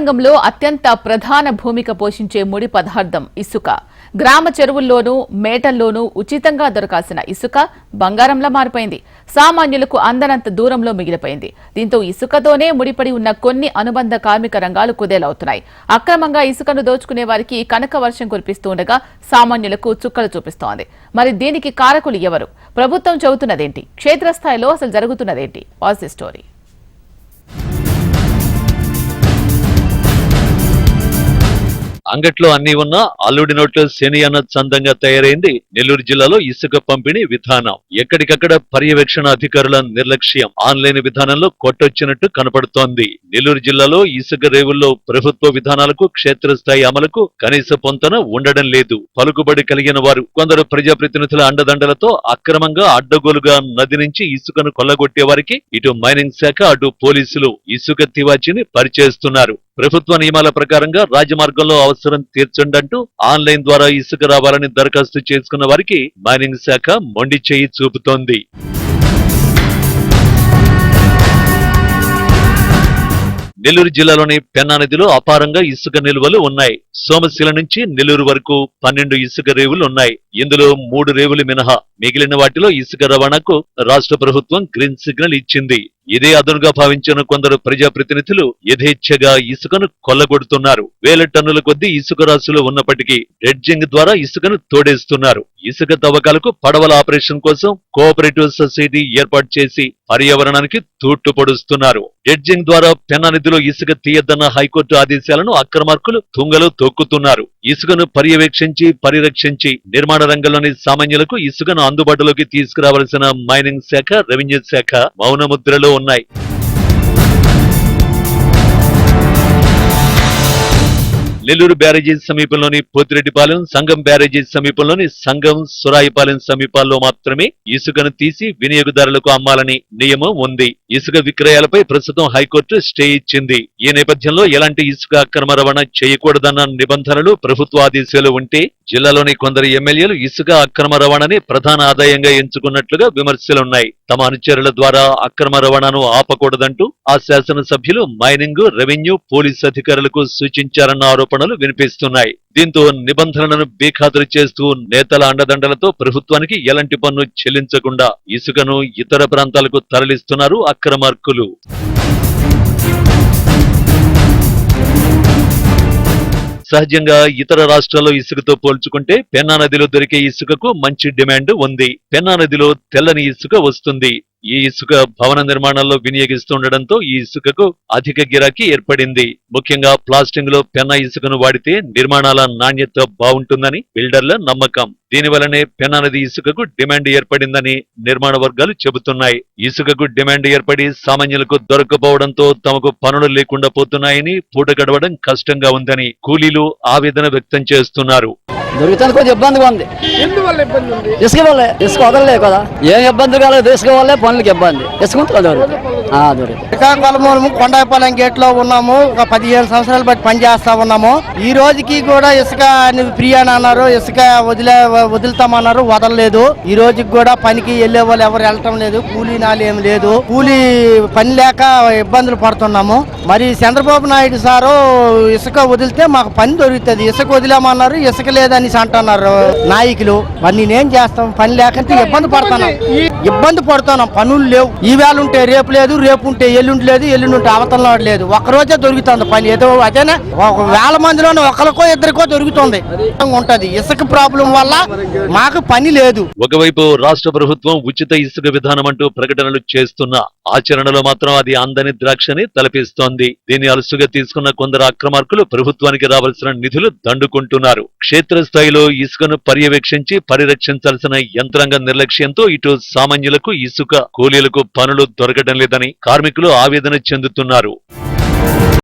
రంగంలో అత్యంత ప్రధాన భూమిక పోషించే ముడి పదార్థం ఇసుక. గ్రామ చెరువుల్లోనూ మేటల్లోనూ ఉచితంగా దొరకాల్సిన ఇసుక బంగారంలా మారిపోయింది. సామాన్యులకు అందనంత దూరంలో మిగిలిపోయింది. దీంతో ఇసుకతోనే ముడిపడి ఉన్న కొన్ని అనుబంధ కార్మిక రంగాలు కుదేలవుతున్నాయి. అక్రమంగా ఇసుకను దోచుకునే వారికి కనక వర్షం కురిపిస్తుండగా సామాన్యులకు చుక్కలు చూపిస్తోంది. మరి దీనికి కారకులు ఎవరు? ప్రభుత్వం చెబుతున్నదేంటి? క్షేత్రస్థాయిలో అసలు జరుగుతున్నదేంటి? Was the story. అంగట్లో అన్ని ఉన్నా అల్లుడి నోట్లో శని అన్న చందంగా తయారైంది నెల్లూరు జిల్లాలో ఇసుక పంపిణీ విధానం. ఎక్కడికక్కడ పర్యవేక్షణ అధికారుల నిర్లక్ష్యం. ఆన్లైన్ విధానంలో కొట్టొచ్చినట్టు కనపడుతోంది. నెల్లూరు జిల్లాలో ఇసుక రేవుల్లో ప్రభుత్వ విధానాలకు క్షేత్రస్థాయి అమలుకు కనీస పొంతన ఉండడం లేదు. పలుకుబడి కలిగిన వారు కొందరు ప్రజాప్రతినిధుల అండదండలతో అక్రమంగా అడ్డగోలుగా నది నుంచి ఇసుకను కొల్లగొట్టే వారికి ఇటు మైనింగ్ శాఖ అటు పోలీసులు ఇసుక తివాచిని పరిచేస్తున్నారు. ప్రభుత్వ నియమాల ప్రకారంగా రాజమార్గంలో అవసరం తీర్చండంటూ ఆన్లైన్ ద్వారా ఇసుక రావాలని దరఖాస్తు చేసుకున్న వారికి మైనింగ్ శాఖ మొండి చేయి చూపుతోంది. నెల్లూరు జిల్లాలోని పెన్నా నదిలో అపారంగా ఇసుక నిల్వలు ఉన్నాయి. సోమశిల నుంచి నెల్లూరు వరకు పన్నెండు ఇసుక రేవులు ఉన్నాయి. ఇందులో మూడు రేవులు మినహా. మిగిలిన వాటిలో ఇసుక రవాణాకు రాష్ట్ర ప్రభుత్వం గ్రీన్ సిగ్నల్ ఇచ్చింది. ఇదే అదునుగా భావించిన కొందరు ప్రజాప్రతినిధులు యథేచ్ఛగా ఇసుకను కొల్లగొడుతున్నారు. వేల టన్నుల కొద్దీ ఇసుక రాశులు ఉన్నప్పటికీ డ్రెడ్జింగ్ ద్వారా ఇసుకను తోడేస్తున్నారు. ఇసుక తవ్వకాలకు పడవల ఆపరేషన్ కోసం కోఆపరేటివ్ సొసైటీ ఏర్పాటు చేసి పర్యావరణానికి తూట్టు పొడుస్తున్నారు. డ్రెడ్జింగ్ ద్వారా పెన్నా నదిలో ఇసుక తీయద్దన్న హైకోర్టు ఆదేశాలను అక్రమార్కులు తుంగలో తొక్కుతున్నారు. ఇసుకను పర్యవేక్షించి పరిరక్షించి నిర్మాణ రంగంలోని సామాన్యులకు ఇసుకను అందుబాటులోకి తీసుకురావాల్సిన మైనింగ్ శాఖ రెవెన్యూ శాఖ మౌనముద్రలో ఉన్నాయి. నెల్లూరు బ్యారేజీ సమీపంలోని పోతిరెడ్డిపాలెం సంగం బ్యారేజీ సమీపంలోని సంగం సురాయిపాలెం సమీపాల్లో మాత్రమే ఇసుకను తీసి వినియోగదారులకు అమ్మాలని నియమం ఉంది. ఇసుక విక్రయాలపై ప్రస్తుతం హైకోర్టు స్టే ఇచ్చింది. ఈ నేపథ్యంలో ఎలాంటి ఇసుక అక్రమ రవాణా చేయకూడదన్న నిబంధనలు ప్రభుత్వ ఆదేశాలు ఉంటే జిల్లాలోని కొందరు ఎమ్మెల్యేలు ఇసుక అక్రమ రవాణాని ప్రధాన ఆదాయంగా ఎంచుకున్నట్లుగా విమర్శలున్నాయి తమ అనుచరుల ద్వారా అక్రమ రవాణాను ఆపకూడదంటూ ఆ శాసనసభ్యులు మైనింగ్ రెవెన్యూ పోలీస్ అధికారులకు సూచించారన్న ఆరోపణలు వినిపిస్తున్నాయి. దీంతో నిబంధనలను బేఖాతరు చేస్తూ నేతల అండదండలతో ప్రభుత్వానికి ఎలాంటి పన్ను చెల్లించకుండా ఇసుకను ఇతర ప్రాంతాలకు తరలిస్తున్నారు అక్రమార్కులు. సహజంగా ఇతర రాష్ట్రాల్లో ఇసుకతో పోల్చుకుంటే పెన్నా నదిలో దొరికే ఇసుకకు మంచి డిమాండ్ ఉంది. పెన్నా నదిలో తెల్లని ఇసుక వస్తుంది. ఈ ఇసుక భవన నిర్మాణాల్లో వినియోగిస్తుండటంతో ఈ ఇసుకకు అధిక గిరాకీ ఏర్పడింది. ముఖ్యంగా ప్లాస్టింగ్లో పెన్న ఇసుకను వాడితే నిర్మాణాల నాణ్యత బాగుంటుందని బిల్డర్ల నమ్మకం. దీనివల్లనే పెన్నా నది ఇసుకకు డిమాండ్ ఏర్పడిందని నిర్మాణ వర్గాలు చెబుతున్నాయి. ఇసుకకు డిమాండ్ ఏర్పడి సామాన్యులకు దొరకపోవడంతో తమకు పనులు లేకుండా పోతున్నాయని పూట గడవడం కష్టంగా ఉందని కూలీలు ఆవేదన వ్యక్తం చేస్తున్నారు. దొరుకుతుంది కొంచెం ఇబ్బందిగా ఉంది. ఎందువల్ల ఇబ్బంది ఉంది? ఇసుక వల్లే ఇసుక వదలలే కదా. ఏం ఇబ్బంది కాలేదు ఇసుక వల్లే పనులకి ఇబ్బంది. ఇసుక శ్రీకాకుళం కొండాయిపాలెం గేట్లో ఉన్నాము. ఒక పదిహేను సంవత్సరాలు బట్టి పని చేస్తా ఉన్నాము. ఈ రోజుకి కూడా ఇసుక అనేది ఫ్రీ అని అన్నారు. ఇసుక వదిలే వదులుతామన్నారు. వదలలేదు. ఈ రోజుకి కూడా పనికి వెళ్ళే వాళ్ళు ఎవరు వెళ్ళటం లేదు. కూలీ నాలు ఏం లేదు. కూలీ పని లేక ఇబ్బందులు పడుతున్నాము. మరి చంద్రబాబు నాయుడు సారు ఇసుక వదిలితే మాకు పని దొరుకుతుంది. ఇసుక వదిలేమన్నారు. ఇసుక లేదని అంటున్నారు నాయకులు. మరి నేనేం చేస్తాం? పని లేకంటే ఇబ్బంది పడుతున్నాం. ఇబ్బంది పడుతున్నాం. పనులు లేవు. ఈ వేళ ఉంటే రేపు లేదు రేపు ఉంటే ఎల్లుండి లేదు ఎల్లుండి ఉంటే అవతల లేదు. ఒక్క రోజే దొరుకుతుంది పని. ఏదో అదేనా? ఒక వేల మందిలోనే ఒకరికో ఇద్దరికో దొరుకుతుంది. ఉంటది. ఇసుక ప్రాబ్లం వల్ల మాకు పని లేదు. ఒకవైపు రాష్ట్ర ప్రభుత్వం ఉచిత ఇసుక విధానం అంటూ ప్రకటనలు చేస్తున్న ఆచరణలో మాత్రం అది అందని ద్రాక్షని తలపిస్తోంది. దీన్ని అలసుగా తీసుకున్న కొందరు అక్రమార్కులు ప్రభుత్వానికి రావాల్సిన నిధులు దండుకుంటున్నారు. క్షేత్రస్థాయిలో ఇసుకను పర్యవేక్షించి పరిరక్షించాల్సిన యంత్రాంగ నిర్లక్ష్యంతో ఇటు సామాన్యులకు ఇసుక కూలీలకు పనులు దొరకడం లేదని కార్మికులు ఆవేదన చెందుతున్నారు.